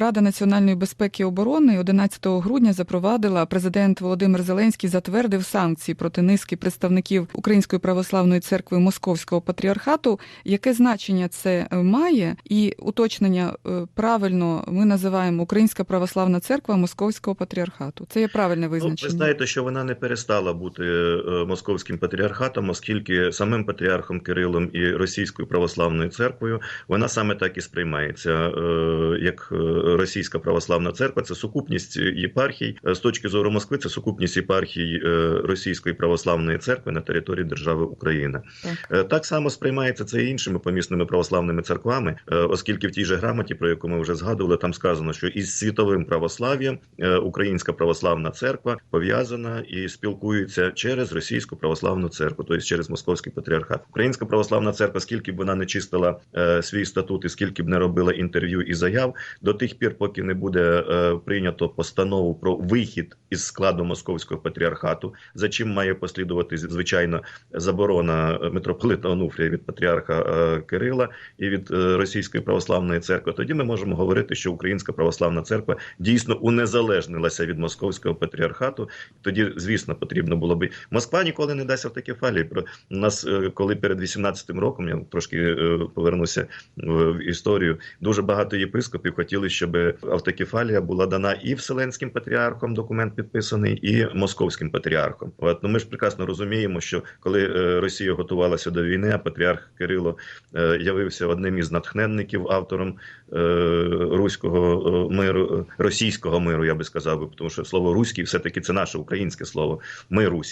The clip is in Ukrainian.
Рада національної безпеки і оборони 11 грудня запровадила президент Володимир Зеленський затвердив санкції проти низки представників Української православної церкви Московського патріархату. Яке значення це е, має? І уточнення е, правильно ми називаємо Українська православна церква Московського патріархату. Це є правильне Ну, ви знаєте, що вона не перестала бути е, московським патріархатом, оскільки самим патріархом Кирилом і Російською православною церквою вона саме так і сприймається, як Російська православна церква. Це сукупність єпархій Е, з точки зору Москви. Це сукупність єпархій е, Російської православної церкви на території держави Україна. Так. Е, Так само сприймається це і іншими помісними православними церквами, е, оскільки в тій же грамоті, про яку ми вже згадували, там сказано, що із світовим православ'ям е, Українська православна церква пов'язана і спілкується через Російську православну церкву, тобто через Московський патріархат. Українська православна церква, скільки б вона не чистила е, свій статут і скільки б не робила інтерв'ю і заяв, до тих пір, поки не буде е, прийнято постанову про вихід із складу Московського патріархату, за чим має послідувати звичайно заборона е, митрополита Онуфрія від патріарха е, Кирила і від е, Російської православної церкви, тоді ми можемо говорити, що Українська православна церква дійсно унезалежнилася від московського патріархату. Тоді, звісно, потрібно було би Москва ніколи не дасть автокефалії. Про нас, е, коли перед 18-м роком я трошки е, повернуся в історію. Дуже багато єпископів хотіли, щоб автокефалія була дана і Вселенським патріархом, документ підписаний, і московським патріархом. От ну ми ж прекрасно розуміємо, що коли е, Росія готувалася до війни, а патріарх Кирило е, явився одним із натхненників, автором е, руського миру, російського миру, я би сказав, би, тому що слово руський все таки це наше українське слово. Ми Русь.